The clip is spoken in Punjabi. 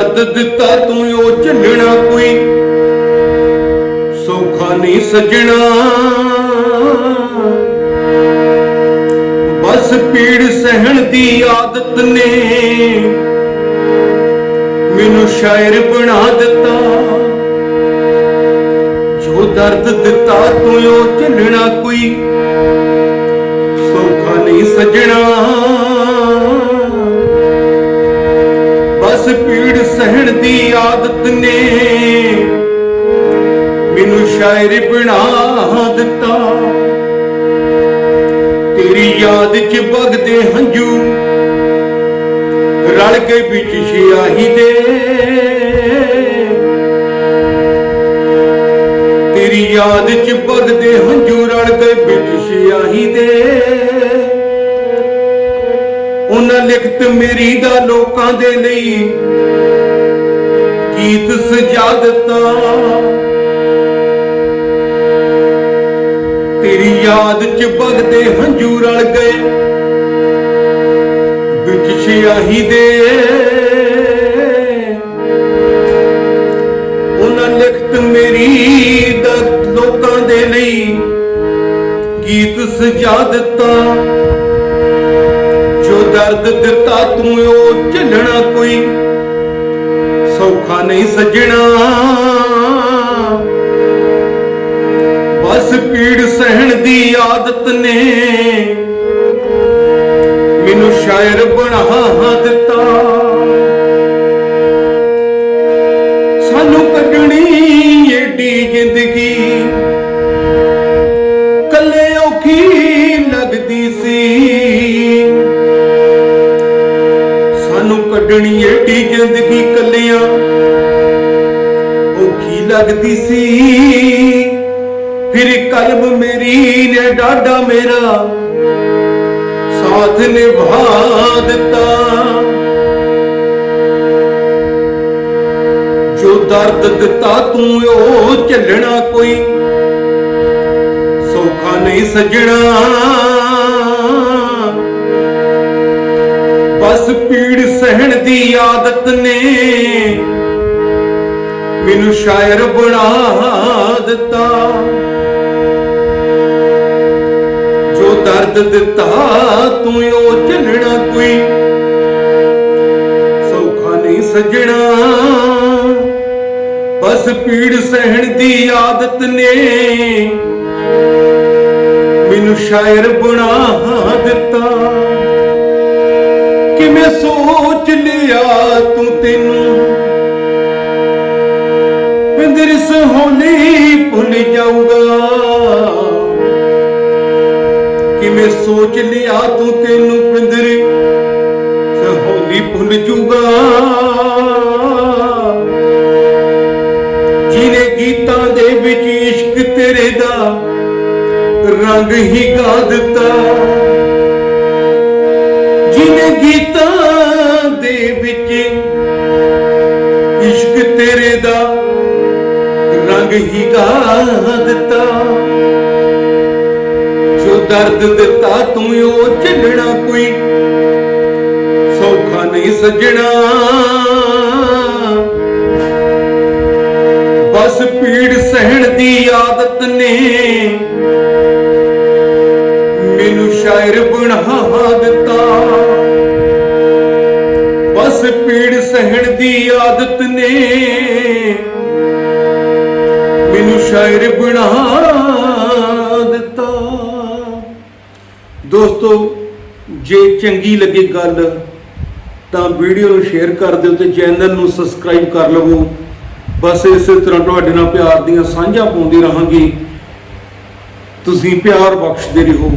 ਦਰਦ ਦਿੱਤਾ ਤੂੰ ਉਹ ਝੱਲਣਾ ਕੋਈ। ਸੌਖਾ ਨਹੀਂ ਸਜਣਾ। ਬਸ ਪੀੜ ਸਹਿਣ ਦੀ ਆਦਤ ਨੇ। ਮੈਨੂੰ ਸ਼ਾਇਰ ਬਣਾ ਦਿੱਤਾ। ਜੋ ਦਰਦ ਦਿੱਤਾ ਤੂੰ ਉਹ ਝੱਲਣਾ ਕੋਈ। ਸੌਖਾ ਨਹੀਂ ਸਜਣਾ। ਪੀੜ ਸਹਿਣ ਦੀ ਆਦਤ ਨੇ। ਮੈਨੂੰ ਸ਼ਾਇਰ ਬਣਾ ਦਿੱਤਾ। ਤੇਰੀ ਯਾਦ ਚ ਵਗਦੇ ਹੰਝੂ ਰਲ ਕੇ ਵਿੱਚ ਸ਼ਿਆਹੀ ਦੇ। ਲਿਖਤ ਮੇਰੀ ਦਾ ਲੋਕਾਂ ਦੇ ਲਈ। ਗੀਤ ਸਜਾ ਦਿੱਤਾ। ਤੇਰੀ ਯਾਦ ਚ ਵਗਦੇ ਹੰਝੂ ਰਲ ਗਏ। ਵਿੱਚ ਸਿਆਹੀ ਦੇ। ਉਹਨਾਂ ਲਿਖਤ ਮੇਰੀ ਦਾ ਲੋਕਾਂ ਦੇ ਲਈ ਗੀਤ ਸਜਾ ਦਿੱਤਾ। ਦਰਦ ਦਿੱਤਾ ਤੂੰ ਉਹ ਝੱਲਣਾ ਕੋਈ। ਸੌਖਾ ਨਹੀਂ ਸੱਜਣਾ। ਬਸ ਪੀੜ ਸਹਿਣ ਦੀ ਆਦਤ ਨੇ। ਮੈਨੂੰ ਸ਼ਾਇਰ ਬਣਾ ਦਿੱਤਾ। ਸਾਨੂੰ ਕੱਢਣੀ ਏਡੀ ਜ਼ਿੰਦਗੀ ਕੱਢਣੀ ਏਡੀ ਜ਼ਿੰਦਗੀ ਕੱਲਿਆਂ। ਔਖੀ ਲੱਗਦੀ ਸੀ। ਫਿਰ ਕਲਬ ਮੇਰੀ ਨੇ ਡਾਡਾ ਮੇਰਾ। ਸਾਥ ਨਿਭਾ ਦਿੱਤਾ। ਜੋ ਦਰਦ ਦਿੱਤਾ ਤੂੰ, ਉਹ ਝੱਲਣਾ ਕੋਈ। ਸੌਖਾ ਨਹੀਂ ਸਜਣਾ। ਪੀੜ ਦੀ ਆਦਤ ਨੇ। ਮੈਨੂੰ ਸ਼ਾਇਰ ਬਣਾ ਦਿੱਤਾ। ਜੋ ਦਰਦ ਦਿੱਤਾ, ਤੂੰ ਉਹ ਝੱਲਣਾ ਕੋਈ। ਸੌਖਾ ਨਹੀਂ ਸਜਣਾ। ਬਸ ਪੀੜ ਸਹਿਣ ਦੀ ਆਦਤ ਨੇ। ਮੈਨੂੰ ਸ਼ਾਇਰ ਬਣਾ ਦਿੱਤਾ। ਕਿਵੇਂ ਸੋਚ ਲਿਆ ਤੂੰ ਤੈਨੂੰ? ਪਿੰਦਰ ਸੋਹਣੀ ਭੁੱਲ ਜਾਊਗਾ। ਕਿਵੇਂ ਸੋਚ ਲਿਆ ਤੂੰ ਤੈਨੂੰ ਪਿੰਦਰ? ਸੋਹਣੀ ਭੁੱਲ ਜੂਗਾ ਜਿਹਨੇ ਗੀਤਾਂ ਦੇ ਵਿੱਚ ਇਸ਼ਕ ਤੇਰੇ ਦਾ ਰੰਗ ਹੀ ਗਾ ਦਿੱਤਾ। ਤੇਰੇ ਦਾ ਰੰਗ ਹੀ ਗਾ ਦਿੱਤਾ। ਜੋ ਦਰਦ ਦਿੱਤਾ ਤੂੰ ਉਹ ਝੱਲਣਾ ਕੋਈ, ਸੌਖਾ ਨਹੀਂ ਸੱਜਣਾ। ਬਸ ਪੀੜ ਸਹਿਣ ਦੀ ਆਦਤ ਨੇ। ਮੈਨੂੰ ਸ਼ਾਇਰ ਬਣਾ ਦਿੱਤਾ। ਦੋਸਤੋ, ਜੇ ਚੰਗੀ ਲੱਗੇ ਗੱਲ, ਤਾਂ ਵੀਡੀਓ ਨੂੰ ਸ਼ੇਅਰ ਕਰ ਦਿਓ ਤੇ ਚੈਨਲ ਨੂੰ ਸਬਸਕ੍ਰਾਈਬ ਕਰ ਲਵੋ। ਬਸ ਇਸੇ ਤਰ੍ਹਾਂ ਤੁਹਾਡੇ ਨਾਲ ਪਿਆਰ ਦੀਆਂ ਸਾਂਝਾਂ ਪਾਉਂਦੀ ਰਹਾਂਗੀ। ਤੁਸੀਂ ਪਿਆਰ ਬਖਸ਼ਦੇ ਰਹੋ।